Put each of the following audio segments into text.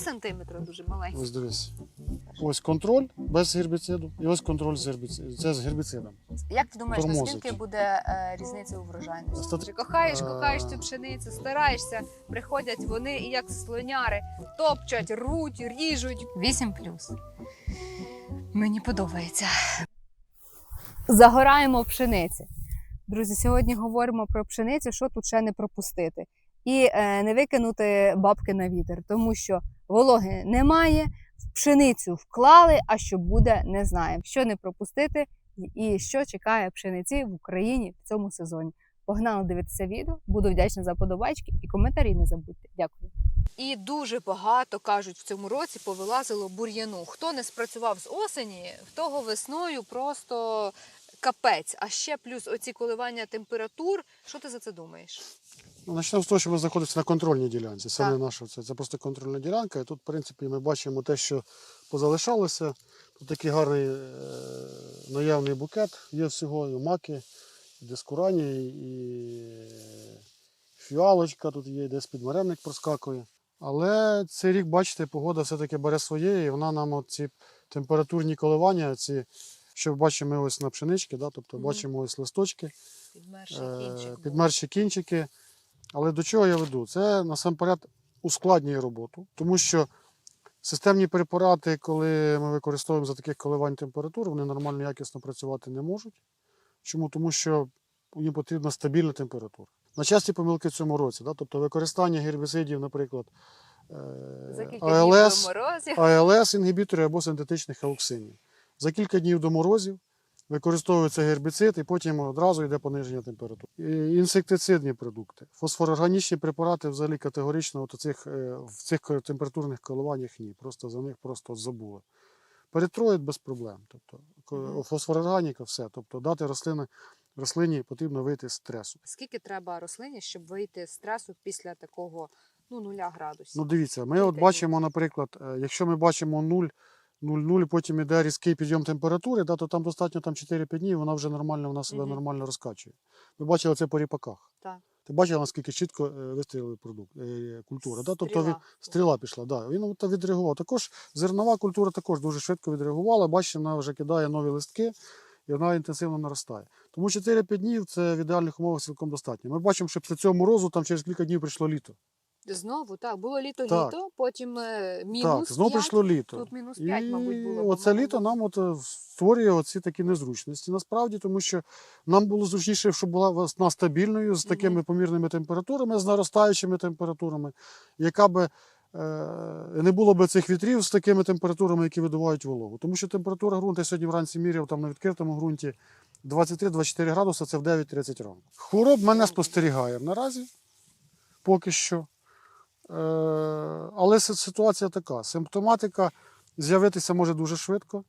сантиметри дуже маленький. Ось дивись. Ось контроль без гербіциду, і ось контроль з гербіцидом. Це з гербіцидом. Як ти думаєш, Тормозить. наскільки буде е, різниця у врожайності? Стат- кохаєш, Е. кохаєш цю пшеницю, стараєшся, приходять вони і як слоняри, топчать, руть, ріжуть. 8 плюс. Мені подобається. Загораємо в пшениці. Друзі, сьогодні говоримо про пшеницю, що тут ще не пропустити. І е, не викинути бабки на вітер, тому що вологи немає, в пшеницю вклали, а що буде, не знаємо. Що не пропустити і що чекає пшениці в Україні в цьому сезоні. Погнали дивитися відео. Буду вдячна за подобайки і коментарі не забудьте. Дякую. І дуже багато кажуть в цьому році повилазило бур'яну. Хто не спрацював з осені, в того весною просто капець. А ще плюс оці коливання температур. Що ти за це думаєш? Ну, Почнемо з того, що ми знаходимося на контрольній ділянці. Це Так. не наша, це, це просто контрольна ділянка. І тут, в принципі, ми бачимо те, що позалишалося. Тут такий гарний е, наявний букет є всього, і маки, і дискурані, і фіалочка тут є, і десь підмаремник проскакує. Але цей рік, бачите, погода все-таки бере своє, і вона нам ці температурні коливання, ці, що бачимо ось на пшенички, да, тобто Мгм. бачимо ось листочки, Підмерший Е, підмерші кінчики. Але до чого я веду? Це насамперед ускладнює роботу, тому що системні препарати, коли ми використовуємо за таких коливань температур, вони нормально якісно працювати не можуть. Чому? Тому що їм потрібна стабільна температура. На часті помилки в цьому році, да? тобто використання гербіцидів, наприклад, е, АЛС. АЛС інгібітори або синтетичних ауксинів. За кілька днів до морозів використовується гербіцид і потім одразу йде пониження температури. Інсектицидні продукти, фосфорорганічні препарати взагалі категорично от цих, в цих температурних коливаннях ні. Просто за них просто забули. Перетроїть без проблем. Тобто фосфорорганіка, все. Тобто дати рослини, рослині потрібно вийти з стресу. Скільки треба рослині, щоб вийти з стресу після такого ну, нуля градусів? Ну, дивіться, ми Кілька от бачимо, наприклад, е, якщо ми бачимо 0, 0,0, потім іде різкий підйом температури, да, то там достатньо там 4-5 днів, вона вже нормально, вона себе Мгм. нормально розкачує. Ми бачили це по ріпаках. Так. Ти бачила, наскільки чітко е, вистрілили продукт, е, культура. Да? Тобто Стріла. він, стріла пішла, да. він от відреагував. Також зернова культура також дуже швидко відреагувала. Бачите, вона вже кидає нові листки і вона інтенсивно наростає. Тому 4-5 днів це в ідеальних умовах цілком достатньо. Ми бачимо, що після цього морозу там через кілька днів прийшло літо. Знову так, було літо Так. літо, потім е, мінус так, знову 5, прийшло літо. Тут мінус 5, мабуть, було. Оце літо нам от е, створює оці такі незручності. Насправді, тому що нам було зручніше, щоб була весна стабільною, з такими помірними температурами, з наростаючими температурами, яка би е, не було б цих вітрів з такими температурами, які видувають вологу. Тому що температура ґрунту я сьогодні вранці міряв там на відкритому ґрунті 23-24 градуси, це в 9.30 ранку. Хвороб ми не спостерігаємо наразі, поки що. Е, Але ситуація така: симптоматика з'явитися може дуже швидко.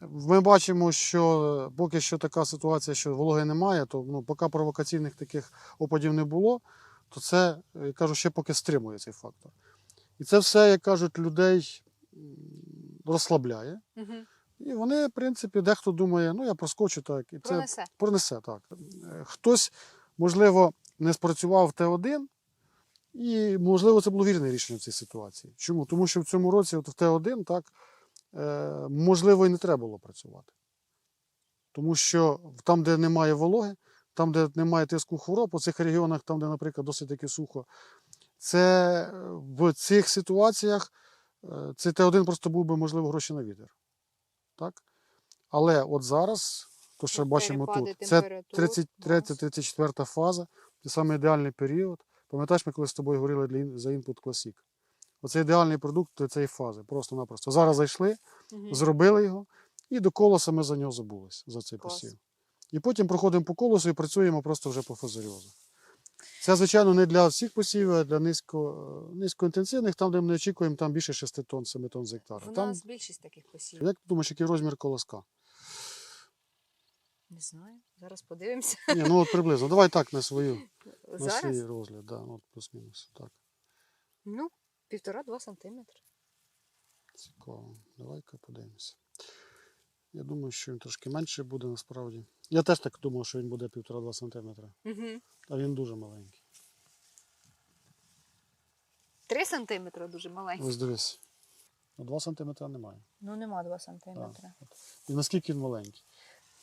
Ми бачимо, що поки що така ситуація, що вологи немає, то ну, поки провокаційних таких опадів не було, то це, я кажу, ще поки стримує цей фактор. І це все, як кажуть, людей розслабляє. Мгм. І вони, в принципі, дехто думає, ну я проскочу так. І це Пронесе. пронесе так. Е, Хтось, можливо, не спрацював Т1, і, можливо, це було вірне рішення в цій ситуації. Чому? Тому що в цьому році, от в Т1, так, е, можливо, і не треба було працювати. Тому що там, де немає вологи, там, де немає тиску хвороб, у цих регіонах, там, де, наприклад, досить таки сухо, це в цих ситуаціях е, цей Т1 просто був би, можливо, гроші на вітер. Так? Але от зараз, то що бачимо тут, це температур, 33-34 фаза, це саме ідеальний період. Пам'ятаєш, ми коли з тобою говорили за Input Classic. Оце ідеальний продукт для цієї фази. Просто-напросто. Зараз зайшли, Мгм. зробили його, і до колоса ми за нього забулись, за цей Клас. посів. І потім проходимо по колосу і працюємо просто вже по фазаріозу. Це, звичайно, не для всіх посівів, а для низько, низькоінтенсивних, там, де ми не очікуємо, там більше 6 тонн, 7 тонн з гектара. У Там, нас більшість таких посів. як ти думаєш, який розмір колоска? Не знаю. Зараз подивимося. Ні, ну от приблизно. Давай так на свою на Зараз свій розгляд, да, ну, от плюс-мінус. Так, ну, півтора-два сантиметри. цікаво. Давай-ка подивимося. Я думаю, що він трошки менше буде насправді. Я теж так думав, що він буде 1,5-2 см, Угу. а він дуже маленький. 3 сантиметри дуже маленький. Ось дивись. Ну, 2 см немає. Ну нема 2 сантиметри. І наскільки він маленький?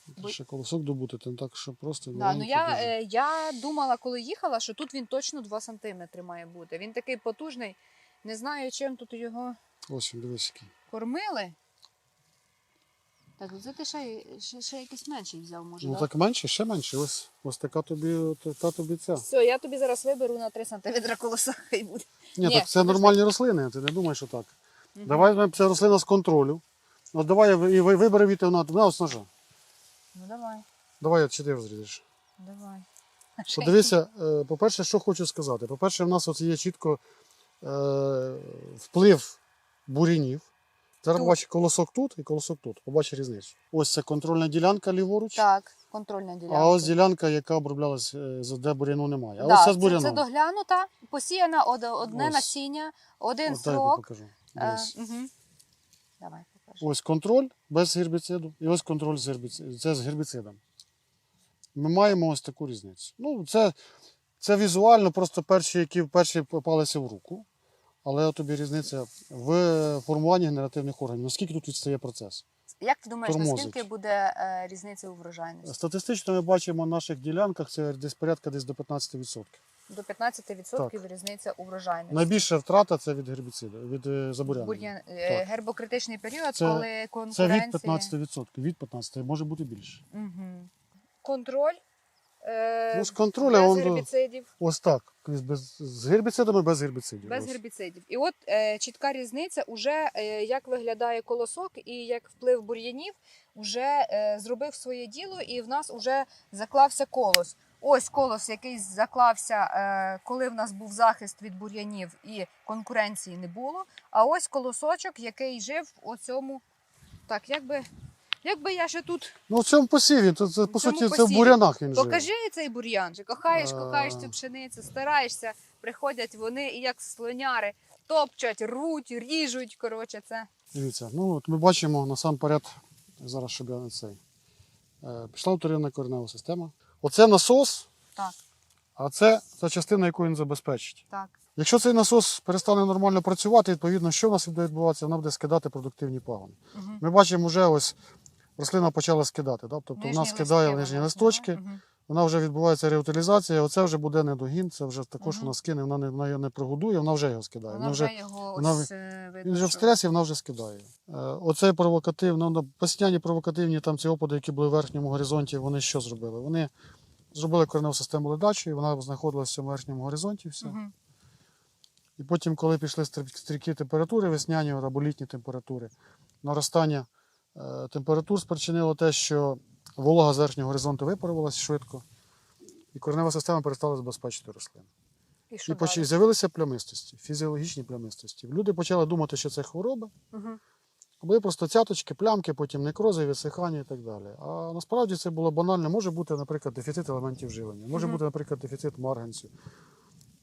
Бо- Ще колосок добути, то так що просто Да, ну я, дуже. е, я думала, коли їхала, що тут він точно 2 сантиметри має бути. Він такий потужний. Не знаю, чим тут його Ось він, дивись який. кормили. Так, це ти ще, ще, ще якийсь менший взяв, може. Ну да? так менше, ще менше. Ось, ось така тобі, така тобі ця. Все, я тобі зараз виберу на 3 сантиметри колоса хай буде. Ні, Ні, так це нормальні рослини, ти не думай, що так. Мгм. Давай це рослина з контролю. От давай і вибери від на, на ось ножа. Ну давай, Давай чи ти розріжеш. давай. Подивися, е, по-перше, що хочу сказати. По-перше, в нас от є чітко е, вплив бурінів. Зараз Тут. бачиш колосок тут і колосок тут. Побачиш різницю. Ось це контрольна ділянка ліворуч, Так, контрольна ділянка. а ось ділянка, яка оброблялась, е, де буряну немає. А да, ось це з це, буряном. це доглянута, посіяна одне Ось. насіння, один срок. покажу. Е, угу. Давай. Ось контроль без гербіциду, і ось контроль з гербіцидом. Це з гербіцидом. Ми маємо ось таку різницю. Ну, це, це візуально просто перші, які перші попалися в руку. Але тобі різниця в формуванні генеративних органів. Наскільки тут відстає процес? Як ти думаєш, тормозить. наскільки буде е, різниця у врожайності? Статистично ми бачимо на наших ділянках це десь порядка десь до 15%. До 15% різниця у врожайності. Найбільша втрата це від гербіциду, від е, забуряння. Бур'ян, е, гербокритичний період, Це- коли Це конкуренція... від 15%. Від 15% може бути більше. Угу. Контроль. Е, Ну, з контроля без он гербіцидів. Ось так. Без, з гербіцидами без гербіцидів. Без Ось. гербіцидів. І от е, чітка різниця, уже е, як виглядає колосок і як вплив бур'янів, вже е, зробив своє діло, і в нас вже заклався колос. Ось колос, який заклався, е, коли в нас був захист від бур'янів і конкуренції не було. А ось колосочок, який жив у цьому. Так, якби, якби я ще тут Ну, в цьому посіві, то це, по суті, це в бурянах він живе. Покажи цей бур'ян. же. Кохаєш, кохаєш цю пшеницю, стараєшся, приходять вони і як слоняри, топчать, рвуть, ріжуть. Коротше, це Дивіться, ну от ми бачимо насамперед, зараз щоб я не цей. Е, пішла вторинна коренева система. Оце насос, так, а це та частина, яку він забезпечить. так. Якщо цей насос перестане нормально працювати, відповідно, що в нас буде відбуватися? Вона буде скидати продуктивні пагони. Угу. Ми бачимо, вже ось рослина почала скидати. Да? Тобто вона скидає нижні листочки, вона вже відбувається реутилізація, оце вже буде недогін, це вже також Мгм. вона скине, вона не, вона його не прогодує, вона вже його скидає. Вона Вона вже його вона ось е, він вже в стресі, вона вже скидає. Е, Оцей провокативно, ну, постійні провокативні там ці опади, які були в верхньому горизонті, вони що зробили? Вони зробили кореневу систему ледачу, і вона знаходилася в цьому верхньому горизонті. Все. Мгм. І потім, коли пішли стрі- температури, весняні або літні температури, наростання е, температур спричинило те, що волога з верхнього горизонту випарувалася швидко, і коренева система перестала забезпечити рослин. І що І поч... з'явилися плямистості, фізіологічні плямистості. Люди почали думати, що це хвороба. Мгм. Були просто цяточки, плямки, потім некрози, висихання і так далі. А насправді це було банально. Може бути, наприклад, дефіцит елементів живлення, може Мгм. бути, наприклад, дефіцит марганцю.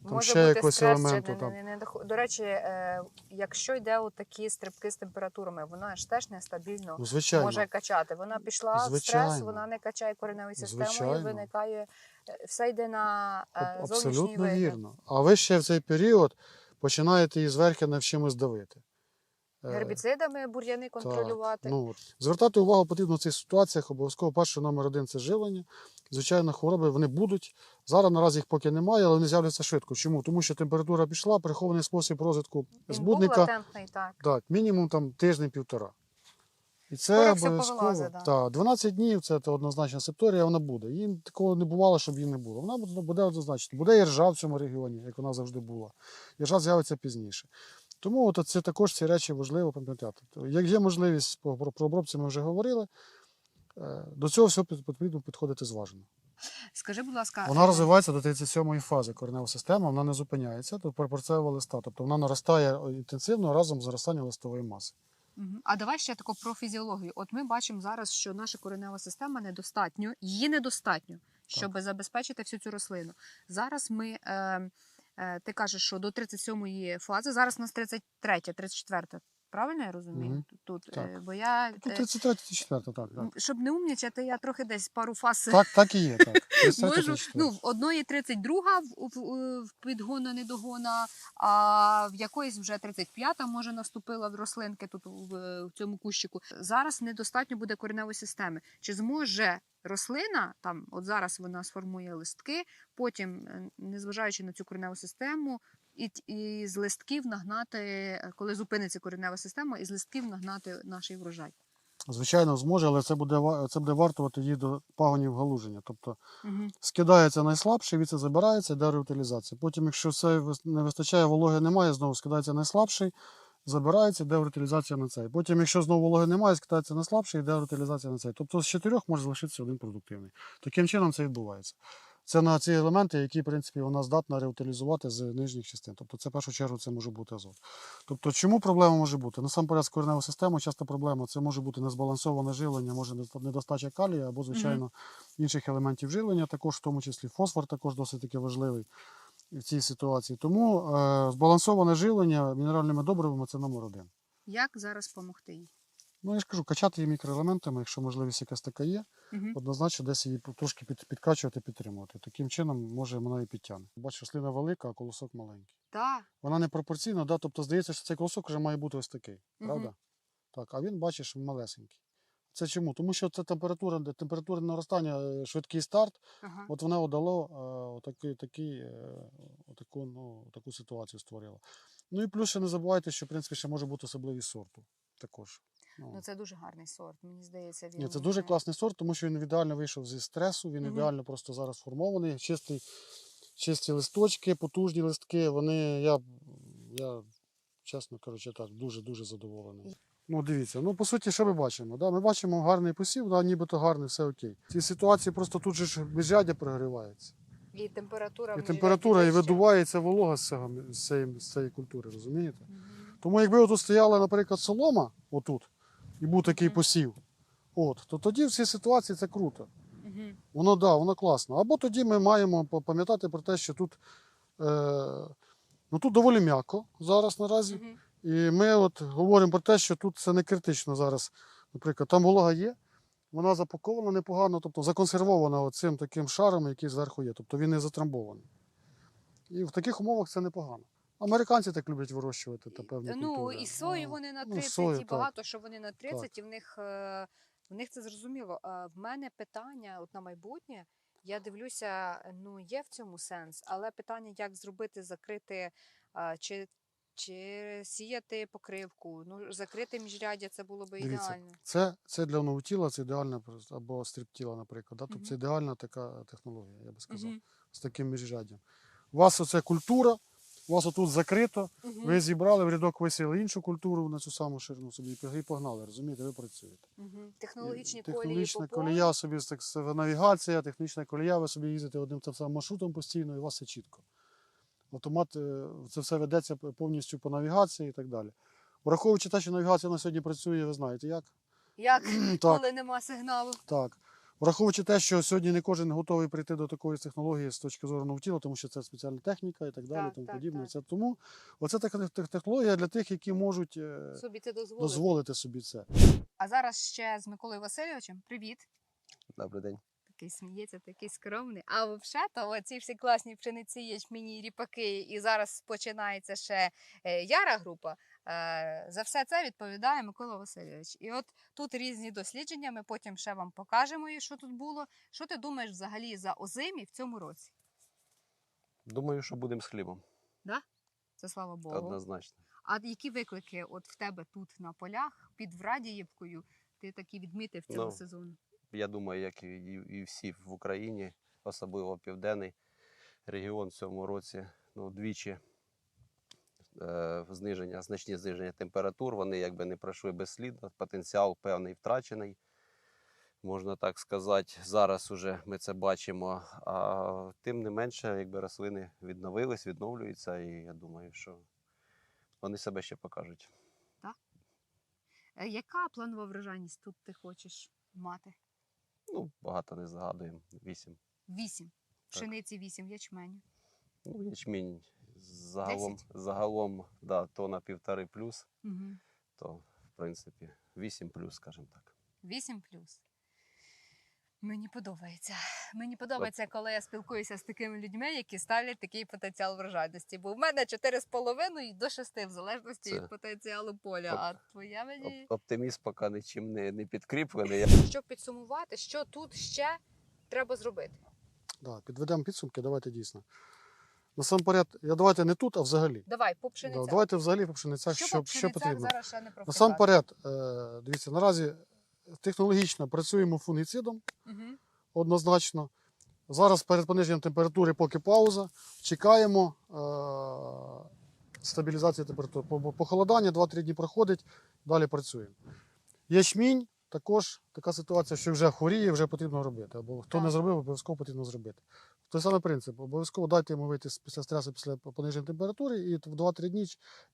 Там Може ще бути якось стрес, чи елементу не- там. не- не доход- До речі, е, якщо йде от такі стрибки з температурами, вона ж теж нестабільно Ну, звичайно. може качати. Вона пішла в стрес, Звичайно. вона не качає кореневою системою, Звичайно. виникає е, все йде на е, зовнішній Абсолютно вигляд. вірно. А ви ще в цей період починаєте її зверхи на чимось давити. Е, Гербіцидами бур'яни контролювати. Так, ну. Звертати увагу потрібно в цих ситуаціях. Обов'язково перший номер один це живлення. Звичайно, хвороби вони будуть. Зараз наразі їх поки немає, але вони з'являться швидко. Чому? Тому що температура пішла, прихований спосіб розвитку Він збудника. латентний, так. Так, мінімум там тиждень-півтора. І це обов'язково. да. Так, 12 днів це однозначна септорія, вона буде. Її такого не бувало, щоб її не було. Вона буде, однозначно. Буде і ржа в цьому регіоні, як вона завжди була. Іржа з'явиться пізніше. Тому от це також ці речі важливо пам'ятати. Як є можливість про, про обробці, ми вже говорили. е, До цього всього потрібно підходити зважено. Скажи, будь ласка, Вона е, розвивається до 37-ї фази коренева система, вона не зупиняється, то припорцева листа. Тобто вона наростає інтенсивно разом з зростанням листової маси. А давай ще тако про фізіологію. От ми бачимо зараз, що наша коренева система недостатньо, її недостатньо, щоб забезпечити всю цю рослину. Зараз ми, е, ти кажеш, що до 37-ї фази, зараз у нас 33, 34, Правильно я розумію? Мгм. Тут, Так. е, бо я, Тут е, 33 34 так, так. щоб не умнічати, я трохи десь пару фаз Так, так і є, так. 33 можу. Ну, в одної 32 в, в, підгона недогона, а в якоїсь вже 35 може наступила в рослинки тут в, в цьому кущику. Зараз недостатньо буде кореневої системи. Чи зможе рослина там, от зараз вона сформує листки, потім, е, незважаючи на цю кореневу систему, і, і з листків нагнати, е, коли зупиниться коренева система, із листків нагнати наш врожай. Звичайно, зможе, але це буде, це буде вартувати її до пагонів галуження. Тобто Угу. скидається найслабший, від це забирається, йде реутилізація. Потім, якщо все не вистачає, вологи немає, знову скидається найслабший, забирається, йде реутилізація на цей. Потім, якщо знову вологи немає, скидається найслабший, йде реутилізація на цей. Тобто з чотирьох може залишитися один продуктивний. Таким чином це відбувається. Це на ці елементи, які, в принципі, вона здатна реутилізувати з нижніх частин. Тобто, це в першу чергу це може бути азот. Тобто, чому проблема може бути? Насамперед, з кореневою системою часто проблема це може бути незбалансоване живлення, може недостача калія або, звичайно, інших елементів живлення, також в тому числі фосфор також досить таки важливий в цій ситуації. Тому е, збалансоване живлення мінеральними добривами це номер один. Як зараз допомогти їй? Ну, я ж кажу, качати її мікроелементами, якщо можливість якась така є, Угу. однозначно десь її трошки під, підкачувати, підтримувати. Таким чином, може, вона і підтягне. Бачиш, рослина велика, а колосок маленький. Так. Вона не пропорційна, да? тобто здається, що цей колосок вже має бути ось такий, правда? Так, а він, бачиш, малесенький. Це чому? Тому що це температура, де температура наростання, е, швидкий старт, Ага. От вона дало е, отаку, ну, таку ситуацію створила. Ну і плюс ще не забувайте, що в принципі ще може бути особливість сорту також. Ну, Ну, це дуже гарний сорт. Мені здається, він ні, це дуже класний сорт, тому що він ідеально вийшов зі стресу, він Мгм. ідеально просто зараз сформований, чистий, чисті листочки, потужні листки. Вони, я, я чесно кажучи, так, дуже-дуже задоволений. Ну, дивіться, ну по суті, що ми бачимо? Да? Ми бачимо гарний посів, да, нібито гарний, все окей. В цій ситуації просто тут же ж міжрядя прогрівається. І температура. І температура, і видувається волога з, цього, з, цієї, з цієї культури, розумієте? Мгм. Тому якби отут стояла, наприклад, солома, отут, і був такий Мгм. посів, от, то тоді в цій ситуації це круто. Мгм. Воно да, воно класно. Або тоді ми маємо па- пам'ятати про те, що тут, е, ну, тут доволі м'яко зараз наразі. Мгм. І ми от говоримо про те, що тут це не критично зараз. Наприклад, там волога є, вона запакована непогано, тобто законсервована цим таким шаром, який зверху є. Тобто він не затрамбований. І в таких умовах це непогано. Американці так люблять вирощувати та певні Ну, культури. і сою А, вони на ну, 30, сою, і так. багато що вони на 30, і в них, е, в них це зрозуміло. А в мене питання от на майбутнє. Я дивлюся, ну є в цьому сенс, але питання, як зробити, закрити чи, чи сіяти покривку. Ну, закрити міжряддя це було би Дивіться, ідеально. Це, це для новотіла, це ідеальна або стріптіла, наприклад. Да? Тобто Мгм. це ідеальна така технологія, я би сказав, Мгм. з таким міжряддям. У вас оце культура, у вас отут закрито, Мгм. ви зібрали в рядок висіли іншу культуру на цю саму ширину собі і погнали, розумієте, ви працюєте. Мгм. Технологічні колії Технологічна по полю. колія собі так, навігація, технічна колія, ви собі їздите одним тим самим маршрутом постійно, і у вас все чітко. Автомат, е, це все ведеться повністю по навігації і так далі. Враховуючи те, що навігація на сьогодні працює, ви знаєте як? Як Так. коли нема сигналу. Так. Враховуючи те, що сьогодні не кожен готовий прийти до такої технології з точки зору навтіла, тому що це спеціальна техніка і так далі, Так, тому так, подібне. так. Це тому оце така технологія для тих, які можуть е, Собі це дозволити. дозволити собі це. А зараз ще з Миколою Васильовичем. Привіт. Добрий день. Такий сміється, такий скромний. А взагалі, то оці всі класні пшениці, ячміні, ріпаки, і зараз починається ще е, яра група. Е, за все це відповідає Микола Васильович. І от тут різні дослідження. Ми потім ще вам покажемо, що тут було. Що ти думаєш взагалі за озимі в цьому році? Думаю, що будемо з хлібом. Це слава Богу. Однозначно. А які виклики от в тебе тут на полях під Врадіївкою ти такі відмітив цього Ну, сезону? Я думаю, як і, і, всі в Україні, особливо південний регіон в цьому році, ну, двічі е, зниження, значні зниження температур. Вони якби не пройшли безслідно. Потенціал певний втрачений. Можна так сказати, зараз уже ми це бачимо. А тим не менше, якби рослини відновились, відновлюються, і я думаю, що вони себе ще покажуть. Е, Яка планова врожайність тут ти хочеш мати? Ну, багато не згадуємо. Вісім. Вісім. Пшениці вісім, ячменю. Ну, ячмінь загалом, Десять? загалом да, тона півтори плюс. Угу. то в принципі вісім плюс, скажімо так. Вісім плюс. Мені подобається. Мені подобається, коли я спілкуюся з такими людьми, які ставлять такий потенціал врожайності. Бо в мене 4,5 до 6, в залежності Це- від потенціалу поля. Оп- А твоя мені. Оп- Оптимізм поки нічим не, не підкріплений. Щоб підсумувати, що тут ще треба зробити? Да, підведемо підсумки, давайте дійсно. Насамперед, я давайте не тут, а взагалі. Давай, по Да, давайте взагалі по пшеницях, що, що, по що потрібно. зараз ще не? Насамперед, е, дивіться, наразі технологічно працюємо фунгіцидом Угу. однозначно. Зараз перед пониженням температури поки пауза. Чекаємо е, стабілізації температури. Похолодання 2-3 дні проходить, далі працюємо. Ячмінь також така ситуація, що вже хворіє, вже потрібно робити. Або хто не зробив, обов'язково потрібно зробити. Той самий принцип. Обов'язково дайте йому вийти після стресу, після пониження температури, і в 2-3 дні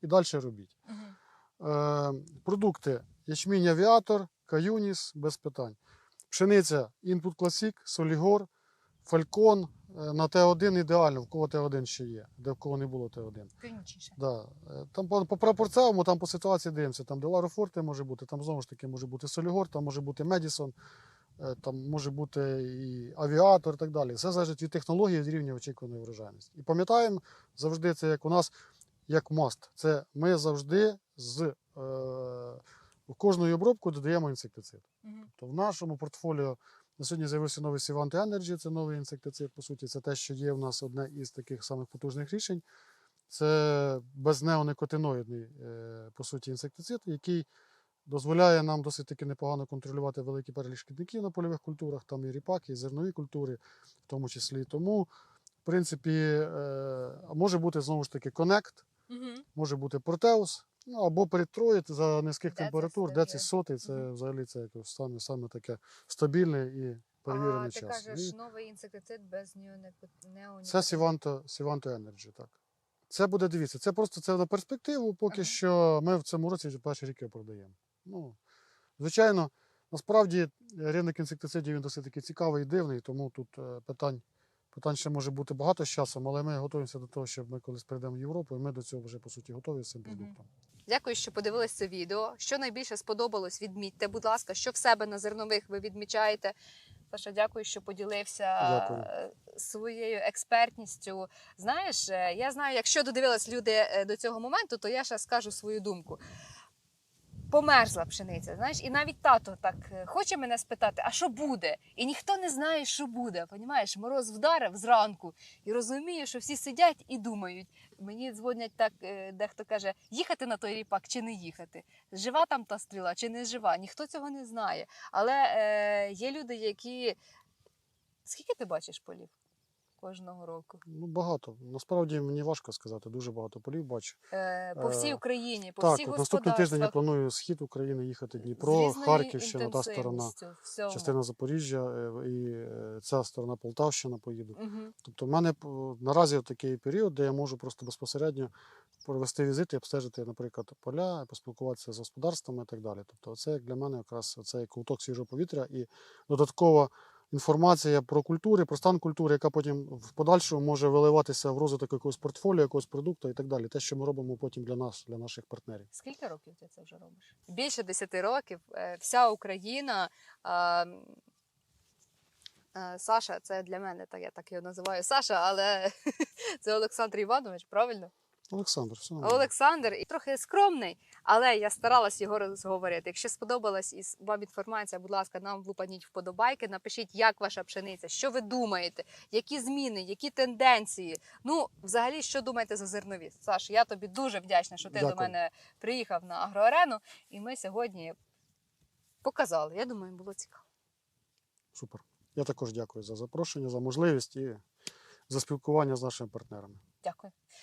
і далі робіть. Угу. Е, продукти ячмінь авіатор, каюніс без питань. Пшениця Input Classic, Солігор, Фалькон. Е, На Т1 ідеально, в кого Т1 ще є, де в кого не було Т1. Да. Е, Там по, по прапорцевому, там по ситуації дивимося. Там де Ларо Форте може бути, там знову ж таки може бути Солігор, там може бути Медісон, е, там може бути і авіатор і так далі. Все залежить від технології, від рівня очікуваної врожайності. І пам'ятаємо завжди це як у нас як маст. Це ми завжди з е, в кожну обробку додаємо інсектицид. Угу. То в нашому портфоліо на сьогодні з'явився новий Сіванти Energy, це новий інсектицид. По суті, це те, що є в нас одне із таких самих потужних рішень. Це безнеоникотиноїдний, е, по суті, інсектицид, який дозволяє нам досить таки непогано контролювати великий перелік шкідників на польових культурах, там і ріпаки, і зернові культури, в тому числі. Тому, в принципі, е, може бути знову ж таки Connect, Угу. може бути Протеус, ну або перетроїд за низьких Де температур, все де ці соти, це Мгм. взагалі це якось саме, саме таке стабільне і перевірений А ти час. кажеш, І новий інсектицид без неонікотину. це Сіванто, Сіванто Energy, так. Це буде, дивіться, це просто це на перспективу, поки Ага. що ми в цьому році вже перші рік його продаємо. Ну, звичайно, насправді ринок інсектицидів він досить таки цікавий і дивний, тому тут е, питань, питань ще може бути багато з часом, але ми готуємося до того, щоб ми колись прийдемо в Європу, і ми до цього вже по суті готові з цим продуктом. Дякую, що подивились це відео. Що найбільше сподобалось, відмітьте, будь ласка, що в себе на зернових ви відмічаєте. Саша, дякую, що поділився Дякую. е, своєю експертністю. Знаєш, е, я знаю, якщо додивились люди е, до цього моменту, то я ще скажу свою думку. Померзла пшениця, знаєш, і навіть тато так е, хоче мене спитати, а що буде? І ніхто не знає, що буде. Понімаєш, мороз вдарив зранку і розумію, що всі сидять і думають. Мені дзвонять так, е, дехто каже, їхати на той ріпак чи не їхати. Жива там та стріла чи не жива. Ніхто цього не знає. Але е, є люди, які. Скільки ти бачиш полів кожного року? Ну, багато. Насправді мені важко сказати, дуже багато полів бачу. Е, по всій Е, Україні, по так, всіх наступний тиждень я планую схід України їхати Дніпро, Харківщина, та сторона, всього. частина Запоріжжя е, і е, ця сторона Полтавщина поїду. Мгм. Тобто, в мене наразі такий період, де я можу просто безпосередньо провести візит і обстежити, наприклад, поля, поспілкуватися з господарствами і так далі. Тобто, це як для мене якраз цей ковток свіжого повітря і додаткова інформація про культури, про стан культури, яка потім в подальшому може виливатися в розвиток якогось портфоліо, якогось продукту і так далі. Те, що ми робимо потім для нас, для наших партнерів. Скільки років ти це вже робиш? Більше 10 років. Е, Вся Україна. е, Саша, це для мене, так я так його називаю Саша, але це Олександр Іванович, правильно? Олександр, все нормально. Олександр і трохи скромний, але я старалась його розговорити. Якщо сподобалась із вам інформація, будь ласка, нам влупаніть вподобайки. Напишіть, як ваша пшениця, що ви думаєте, які зміни, які тенденції. Ну, взагалі, що думаєте за зернові? Саш, я тобі дуже вдячна, що ти до мене приїхав на агроарену, і ми сьогодні показали. Я думаю, було цікаво. Супер. Я також дякую за запрошення, за можливість і за спілкування з нашими партнерами. Дякую.